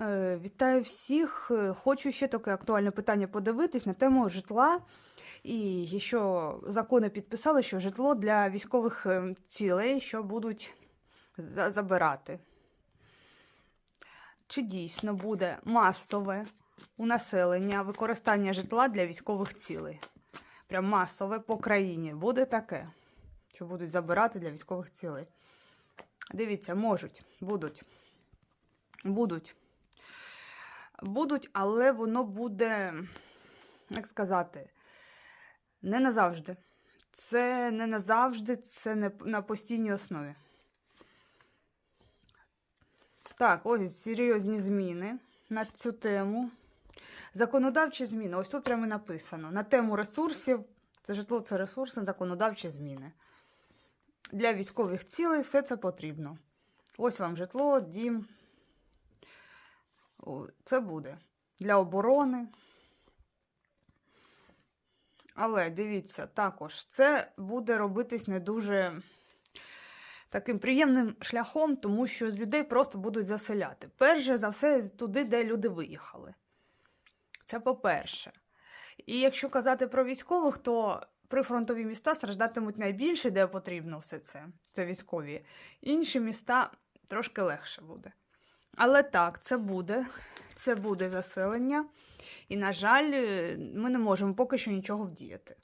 Е, Вітаю всіх. Е, Хочу ще таке актуальне питання подивитись на тему житла. І що закони підписали, що житло для військових е, цілей, що будуть забирати. Чи дійсно буде масове у населення використання житла для військових цілей? Прям масове по країні. Буде таке, що будуть забирати для військових цілей. Дивіться, можуть, будуть. Будуть. Будуть, але воно буде, як сказати, не назавжди. Це не назавжди, це не на постійній основі. Так, ось серйозні зміни на цю тему. Законодавчі зміни. Ось тут прямо написано. На тему ресурсів. Це житло, це ресурси, законодавчі зміни. Для військових цілей все це потрібно. Ось вам житло, дім. Це буде для оборони. Але дивіться, також це буде робитись не дуже таким приємним шляхом, тому що людей просто будуть заселяти. Перше за все, туди, де люди виїхали. Це по-перше. І якщо казати про військових, то прифронтові міста страждатимуть найбільше, де потрібно все це. Це військові. Інші міста трошки легше буде. Але так, це буде. Це буде заселення. І, на жаль, е, ми не можемо поки що нічого вдіяти.